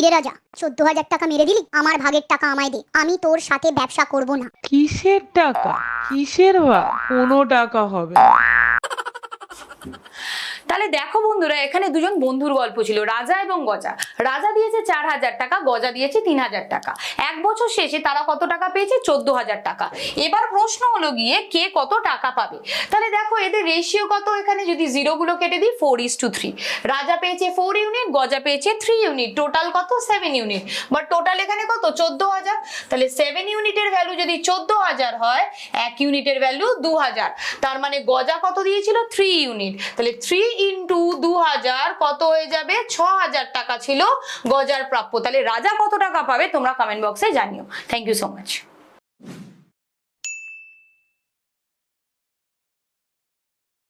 কিরে রাজা চোদ্দ হাজার টাকা মেরে দিলি, আমার ভাগের টাকা আমায় দে, আমি তোর সাথে ব্যবসা করব না। কিসের টাকা? কিসের বা কোনো টাকা হবে। তাহলে দেখো বন্ধুরা, এখানে দুজন বন্ধুর গল্প ছিল, রাজা এবং গজা। রাজা দিয়েছে চার হাজার টাকা, গজা দিয়েছে তিন হাজার টাকা। এক বছর শেষে তারা কত টাকা পেয়েছে? চোদ্দ হাজার টাকা। এবার প্রশ্ন হলো গিয়ে কে কত টাকা পাবে? তাহলে দেখো এদের রেশিও কত? এখানে যদি জিরো গুলো কেটে দিই ফোর ইস টু থ্রি রাজা পেয়েছে ফোর ইউনিট গজা পেয়েছে থ্রি ইউনিট টোটাল কত? সেভেন ইউনিট বাট টোটাল এখানে কত? চোদ্দ হাজার। তাহলে সেভেন ইউনিটের ভ্যালু যদি চোদ্দ হাজার হয়, এক ইউনিটের ভ্যালু দু হাজার। তার মানে গজা কত দিয়েছিল? থ্রি ইউনিট তাহলে থ্রি ইন্টু দু হাজার কত হয়ে যাবে? ছ হাজার টাকা ছিল গজার প্রাপ্য। তাহলে রাজা কত টাকা পাবে? তোমরা কমেন্ট বক্সে জানিও। Thank you so much